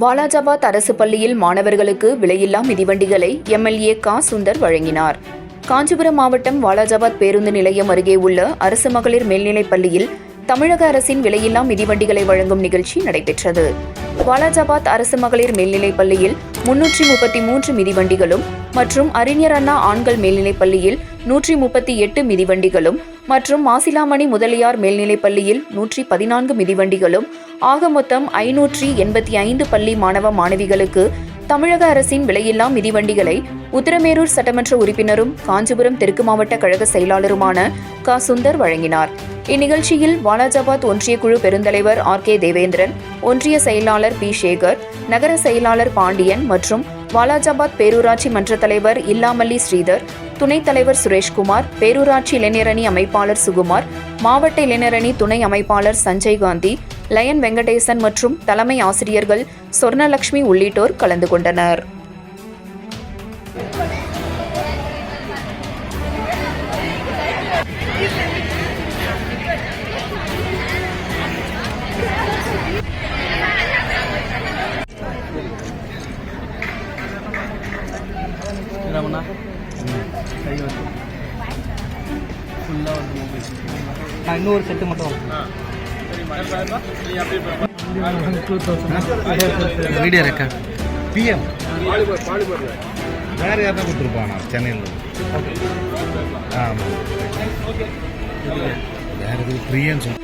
வாலாஜாபாத் அரசு பள்ளியில் மாணவர்களுக்கு விலையில்லா மிதிவண்டிகளை எம்எல்ஏ கா. சுந்தர் வழங்கினார். காஞ்சிபுரம் மாவட்டம் வாலாஜாபாத் பேருந்து நிலையம் அருகே உள்ள அரசு மகளிர் மேல்நிலைப் பள்ளியில் தமிழக அரசின் விலையில்லா மிதிவண்டிகளை வழங்கும் நிகழ்ச்சி நடைபெற்றது. வாலாஜாபாத் அரசு மகளிர் மேல்நிலைப் பள்ளியில் முன்னூற்றி முப்பத்தி மூன்று மிதிவண்டிகளும் மற்றும் அறிஞர் அண்ணா ஆண்கள் மேல்நிலைப் பள்ளியில் நூற்றி முப்பத்தி எட்டு மிதிவண்டிகளும் மற்றும் மாசிலாமணி முதலியார் மேல்நிலைப் பள்ளியில் நூற்றி பதினான்கு மிதிவண்டிகளும் ஆக மொத்தம் ஐநூற்றி எண்பத்தி ஐந்து பள்ளி மாணவ மாணவிகளுக்கு தமிழக அரசின் விலையில்லா மிதிவண்டிகளை உத்தரமேரூர் சட்டமன்ற உறுப்பினரும் காஞ்சிபுரம் தெற்கு மாவட்ட கழக செயலாளருமான க. சுந்தர் வழங்கினார். இந்நிகழ்ச்சியில் வாலாஜாபாத் ஒன்றிய குழு பெருந்தலைவர் ஆர் கே தேவேந்திரன் ஒன்றிய செயலாளர் பி சேகர் நகர செயலாளர் பாண்டியன் மற்றும் வாலாஜாபாத் பேரூராட்சி மன்ற தலைவர் இல்லாமல்லி ஸ்ரீதர் துணைத் தலைவர் சுரேஷ்குமார் பேரூராட்சி இளைஞரணி அமைப்பாளர் சுகுமார் மாவட்ட இளைஞரணி துணை அமைப்பாளர் சஞ்சய் காந்தி லயன் வெங்கடேசன் மற்றும் தலைமை ஆசிரியர்கள் சொர்ணலட்சுமி உள்ளிட்டோர் கலந்து கொண்டனர். இதாமண்ணா கை வந்து ஃபுல்லாக வந்து மொபைல் நான் இன்னொரு செட்டு மட்டும் வீடியோ இருக்கா பிஎம் வேறு யாரும் கொடுத்துருப்பானா சென்னையில். ஆமாம் வேறு எதுக்கு ஃப்ரீன்னு சொல்லி